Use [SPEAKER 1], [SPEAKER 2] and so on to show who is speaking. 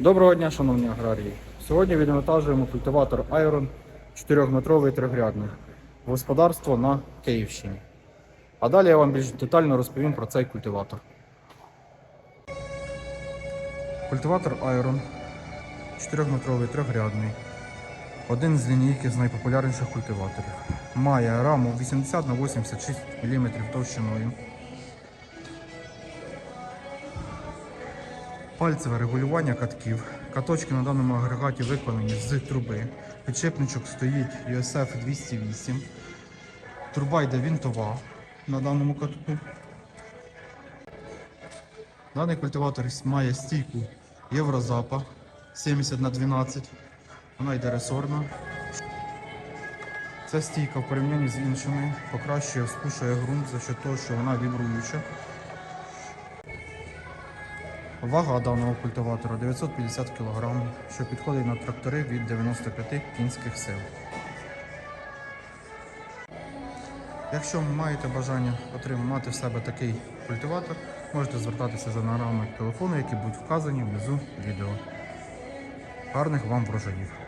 [SPEAKER 1] Доброго дня, шановні аграрії. Сьогодні відвантажуємо культиватор Iron 4-метровий трьохрядний в господарство на Київщині. А далі я вам більш детально розповім про цей культиватор. Культиватор Iron 4-метровий трьохрядний. Один з лінійки з найпопулярніших культиваторів. Має раму 80 на 86 мм товщиною. Пальцеве регулювання катків. Каточки на даному агрегаті виконані з труби. Підшипничок стоїть USF 208. Труба йде вінтова на даному катку. Даний культиватор має стійку Єврозапа 70 на 12. Вона йде ресорна. Ця стійка в порівнянні з іншими покращує, спушує ґрунт за того, що вона вібруюча. Вага даного культиватора 950 кг, що підходить на трактори від 95 кінських сил. Якщо маєте бажання отримати в себе такий культиватор, можете звертатися за номерами телефону, які будуть вказані внизу відео. Гарних вам врожаїв!